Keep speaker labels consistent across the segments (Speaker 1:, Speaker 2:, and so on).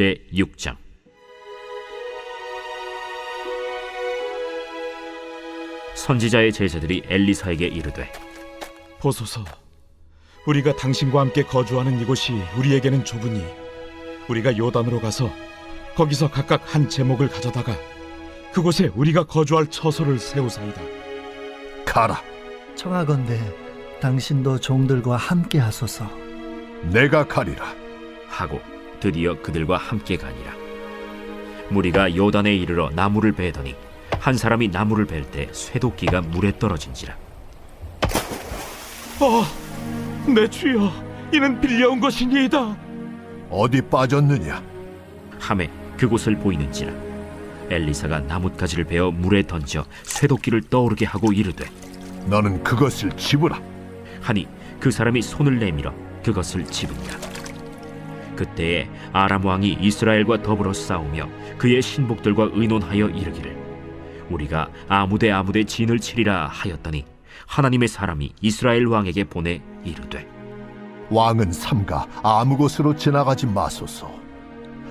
Speaker 1: 제 6장 선지자의 제자들이 엘리사에게 이르되
Speaker 2: 보소서, 우리가 당신과 함께 거주하는 이곳이 우리에게는 좁으니 우리가 요단으로 가서 거기서 각각 한 제목을 가져다가 그곳에 우리가 거주할 처소를 세우사이다.
Speaker 3: 가라.
Speaker 4: 청하건대 당신도 종들과 함께 하소서.
Speaker 3: 내가 가리라.
Speaker 1: 하고 드디어 그들과 함께 가니라 무리가 요단에 이르러 나무를 베더니 한 사람이 나무를 벨 때 쇠도끼가 물에 떨어진지라
Speaker 2: 어, 내 주여, 이는 빌려온 것이니이다.
Speaker 3: 어디 빠졌느냐?
Speaker 1: 함에 그곳을 보이는지라 엘리사가 나뭇가지를 베어 물에 던져 쇠도끼를 떠오르게 하고 이르되
Speaker 3: 너는 그것을 집으라.
Speaker 1: 하니 그 사람이 손을 내밀어 그것을 집으니라 그때에 아람 왕이 이스라엘과 더불어 싸우며 그의 신복들과 의논하여 이르기를 우리가 아무데 아무데 진을 치리라 하였더니 하나님의 사람이 이스라엘 왕에게 보내 이르되
Speaker 3: 왕은 삼가 아무 곳으로 지나가지 마소서.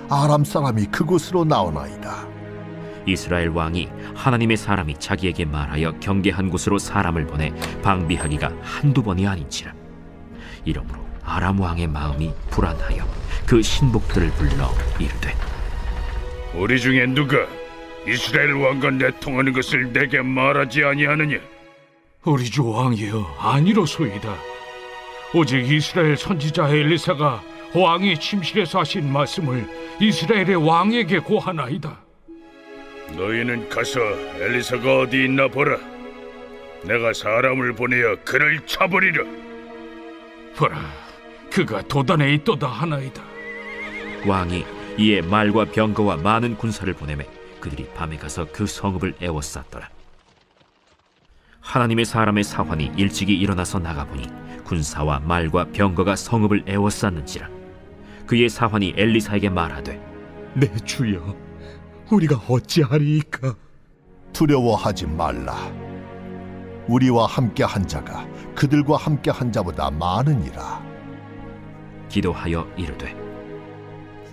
Speaker 3: 아람 사람이 그곳으로 나오나이다.
Speaker 1: 이스라엘 왕이 하나님의 사람이 자기에게 말하여 경계한 곳으로 사람을 보내 방비하기가 한두 번이 아닌지라 이러므로 아람 왕의 마음이 불안하여 그 신복들을 불러 이르되
Speaker 5: 우리 중에 누가 이스라엘 왕과 내통하는 것을 내게 말하지 아니하느냐?
Speaker 6: 우리 주 왕이여 아니로소이다. 오직 이스라엘 선지자 엘리사가 왕이 침실에서 하신 말씀을 이스라엘의 왕에게 고하나이다.
Speaker 5: 너희는 가서 엘리사가 어디 있나 보라. 내가 사람을 보내어 그를 쳐버리라.
Speaker 6: 보라, 그가 도단에 있도다 하나이다.
Speaker 1: 왕이 이에 말과 병거와 많은 군사를 보내매 그들이 밤에 가서 그 성읍을 에워쌌더라. 하나님의 사람의 사환이 일찍이 일어나서 나가보니 군사와 말과 병거가 성읍을 에워쌌는지라. 그의 사환이 엘리사에게 말하되
Speaker 2: 내 주여, 우리가 어찌하리이까?
Speaker 3: 두려워하지 말라. 우리와 함께 한 자가 그들과 함께 한 자보다 많으니라.
Speaker 1: 기도하여 이르되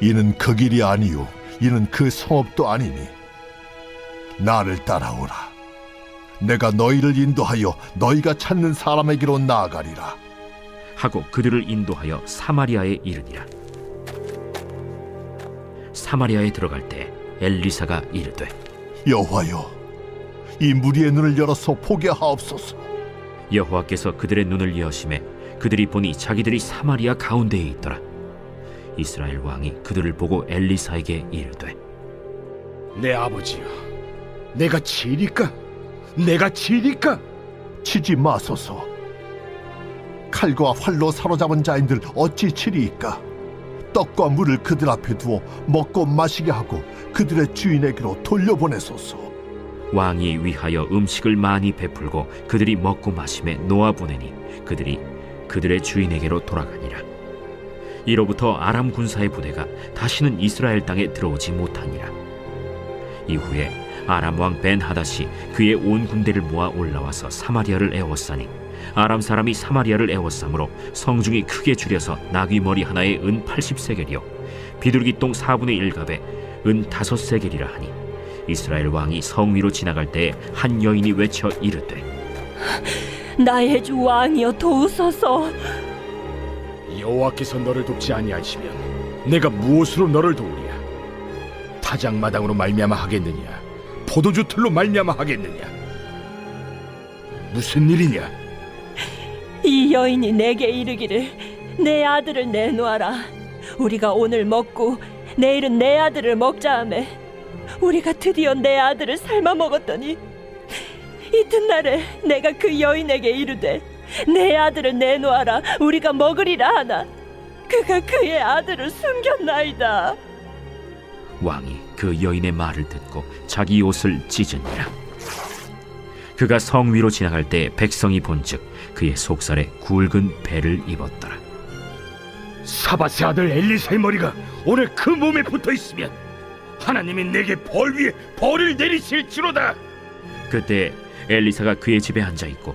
Speaker 3: 이는 그 길이 아니요 이는 그 성읍도 아니니. 나를 따라오라. 내가 너희를 인도하여 너희가 찾는 사람에게로 나아가리라.
Speaker 1: 하고 그들을 인도하여 사마리아에 이르니라. 사마리아에 들어갈 때 엘리사가 이르되
Speaker 3: 여호와여 이 무리의 눈을 열어서 보게 하옵소서.
Speaker 1: 여호와께서 그들의 눈을 여심해 그들이 보니 자기들이 사마리아 가운데에 있더라 이스라엘 왕이 그들을 보고 엘리사에게 이르되
Speaker 7: 내 아버지여, 내가 치리까? 내가 치리까?
Speaker 3: 치지 마소서 칼과 활로 사로잡은 자인들 어찌 치리이까 떡과 물을 그들 앞에 두어 먹고 마시게 하고 그들의 주인에게로 돌려보내소서
Speaker 1: 왕이 위하여 음식을 많이 베풀고 그들이 먹고 마심에 놓아 보내니 그들이 그들의 주인에게로 돌아가니라. 이로부터 아람 군사의 부대가 다시는 이스라엘 땅에 들어오지 못하니라. 이후에 아람 왕 벤 하닷이 그의 온 군대를 모아 올라와서 사마리아를 에워싸니 아람 사람이 사마리아를 에워싸므로 성중이 크게 줄여서 나귀 머리 하나에 은 80세겔이요 비둘기 똥 4분의 1갑에 은 5세겔이라 하니 이스라엘 왕이 성 위로 지나갈 때에 한 여인이 외쳐 이르되
Speaker 8: 나의 주 왕이여 도우소서
Speaker 7: 여호와께서 너를 돕지 아니하시면 내가 무엇으로 너를 도우랴? 타작마당으로 말미암아 하겠느냐? 포도주 틀로 말미암아 하겠느냐? 무슨 일이냐?
Speaker 8: 이 여인이 내게 이르기를 내 아들을 내놓아라 우리가 오늘 먹고 내일은 내 아들을 먹자 하매 우리가 드디어 내 아들을 삶아 먹었더니 이튿날에 내가 그 여인에게 이르되 내 아들을 내놓아라. 우리가 먹으리라 하나. 그가 그의 아들을 숨겼나이다.
Speaker 1: 왕이 그 여인의 말을 듣고 자기 옷을 찢으니라. 그가 성 위로 지나갈 때 백성이 본즉 그의 속살에 굵은 배를 입었더라.
Speaker 7: 사바세 아들 엘리사의 머리가 오늘 그 몸에 붙어 있으면 하나님이 내게 벌 위에 벌을 내리실 지로다.
Speaker 1: 그때 엘리사가 그의 집에 앉아 있고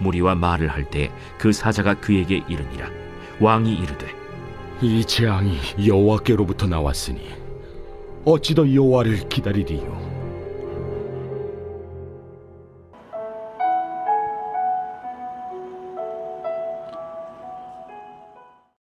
Speaker 1: 무리와 말을 할 때 그 사자가 그에게 이르니라 왕이 이르되
Speaker 7: 이 재앙이 여호와께로부터 나왔으니 어찌 더 여호와를 기다리리요?